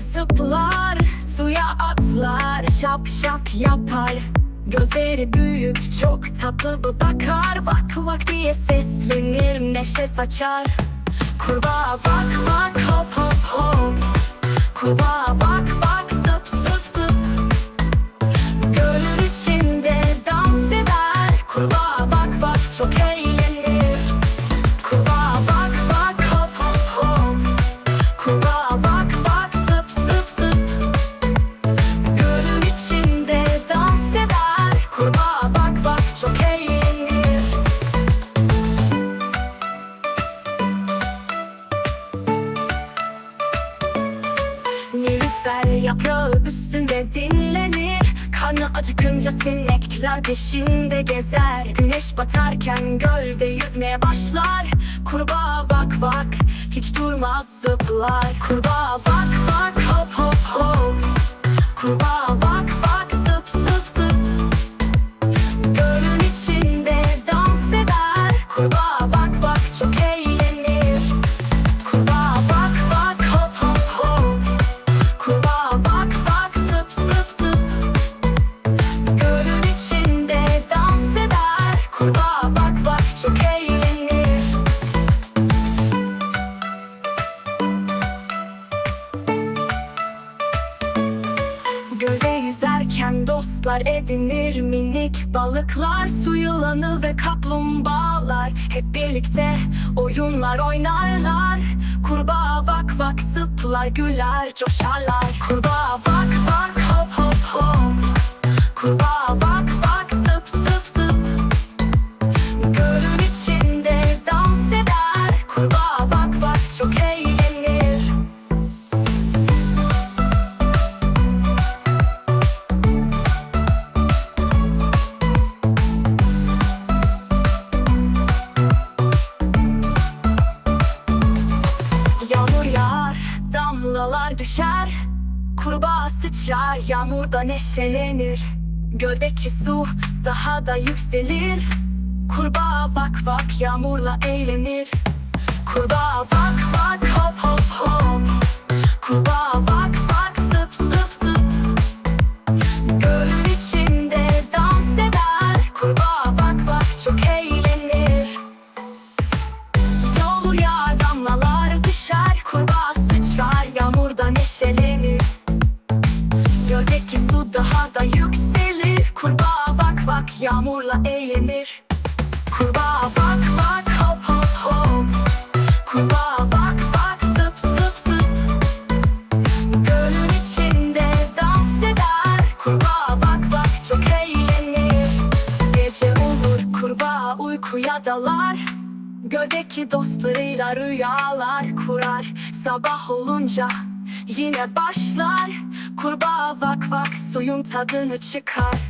zıplar Suya atlar şap şap yapar. Gözleri büyük çok tatlı bir bakar. Vak vak diye seslenir neşe saçar. Kurbağa vak vak hop hop hop. Kurbağa vak vak zıp zıp zıp. Gölün içinde dans eder. Kurbağa yaprağı üstünde dinlenir. Karnı acıkınca sinekler peşinde gezer. Güneş batarken gölde yüzmeye başlar. Kurbağa vak vak hiç durmaz zıplar. Kurbağa vak vak hop hop hop. Kurbağa vak vak zıp zıp zıp. Gölün içinde dans eder. Kurbağa yüzerken dostlar edinir minik balıklar Su yılanı ve kaplumbağalar. Hep birlikte oyunlar oynarlar. Kurbağa vak vak zıplar güler coşarlar. Kurbağa vak vak sıçrar, yağmurda neşelenir. Göldeki su daha da yükselir. Kurbağa vak vak yağmurla eğlenir. Kurbağa vak vak hop hop hop. Kurbağa vak vak zıp zıp zıp. Gölün içinde dans eder. Kurbağa vak vak çok eğlenir uykuya dalar Göldeki dostlarıyla rüyalar kurar. Sabah olunca yine başlar Kurbağa vak vak suyun tadını çıkar